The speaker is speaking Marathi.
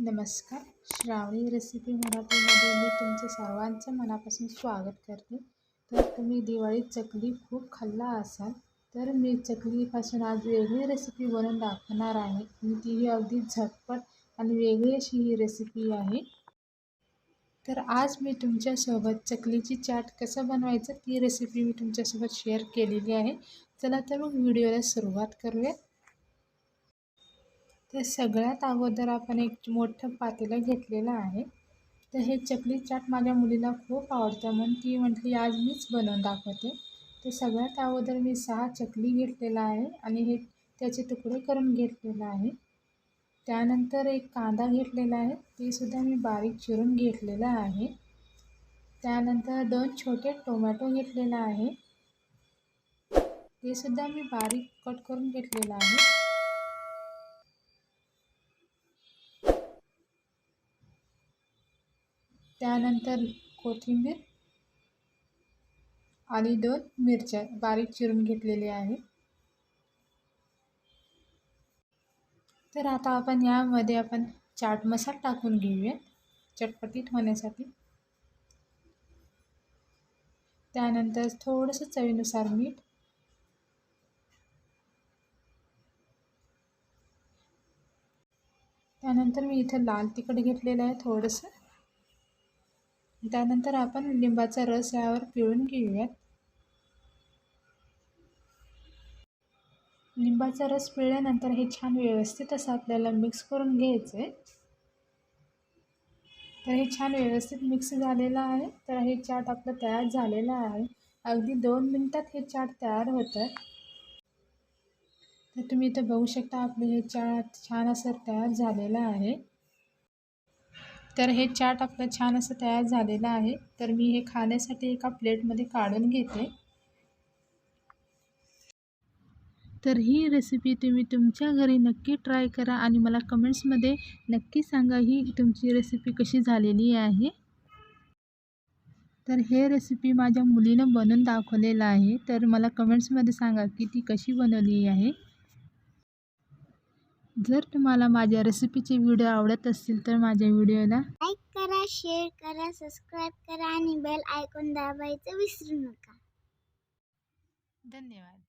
नमस्कार. श्रावणी रेसिपी मराठीमध्ये मी तुमचं सर्वांचं मनापासून स्वागत करते. तर तुम्ही दिवाळीत चकली खूप खाल्ला असाल तर मी चकलीपासून आज वेगळी रेसिपी बनवून दाखवणार आहे. आणि तीही अगदी झटपट आणि वेगळी अशी ही रेसिपी आहे. तर आज मी तुमच्यासोबत चकलीची चाट कसं बनवायचं ती रेसिपी मी तुमच्यासोबत शेअर केलेली आहे. चला तर मग व्हिडिओला सुरुवात करूया तर सगळ्यात अगोदर आपण एक मोठं पातेलं घेतलेलं आहे. तर हे चकली चाट माझ्या मुलीला खूप आवडतं म्हणून ती म्हटली आज मीच बनवून दाखवते. तर सगळ्यात अगोदर मी सहा चकली घेतलेला आहे आणि हे त्याचे तुकडे करून घेतलेलं आहे. त्यानंतर एक कांदा घेतलेला आहे ते सुद्धा मी बारीक चिरून घेतलेला आहे. त्यानंतर दोन छोटे टोमॅटो घेतलेला आहे ते सुद्धा मी बारीक कट करून घेतलेलं आहे. त्यानंतर कोथिंबीर आणि दोन मिरच्या बारीक चिरून घेतलेले आहे. तर आता आपण यामध्ये आपण चाट मसाला टाकून घेऊया. चटपटीत होण्यासाठी. त्यानंतर थोडंसं चवीनुसार मीठ. त्यानंतर मी इथं लाल तिखट घेतलेलं आहे थोडंसं. त्यानंतर आपण लिंबाचा रस यावर पिळून घेऊयात. लिंबाचा रस पिळल्यानंतर हे छान व्यवस्थित असं आपल्याला मिक्स करून घ्यायचं आहे तर हे छान व्यवस्थित मिक्स झालेलं आहे. तर हे चाट आपलं तयार झालेलं आहे. अगदी दोन मिनटात हे चाट तयार होतं तर तुम्ही इथं बघू शकता आपले हे चाट छान असं तयार झालेलं आहे. तर हे चाट आपलं छान असं तयार झालेलं आहे. तर मी हे खाण्यासाठी एका प्लेटमध्ये काढून घेते. तर ही रेसिपी तुम्ही तुमच्या घरी नक्की ट्राय करा आणि मला कमेंट्समध्ये नक्की सांगा ही तुमची रेसिपी कशी झालेली आहे. तर हे रेसिपी माझ्या मुलीनं बनवून दाखवलेलं आहे. तर मला कमेंट्समध्ये सांगा की ती कशी बनवली आहे. जर तुम्हाला माझ्या रेसिपीचे व्हिडिओ आवडत असतील तर माझ्या व्हिडिओला लाईक करा शेअर करा सबस्क्राईब करा आणि बेल आयकॉन दाबायचं विसरू नका. धन्यवाद.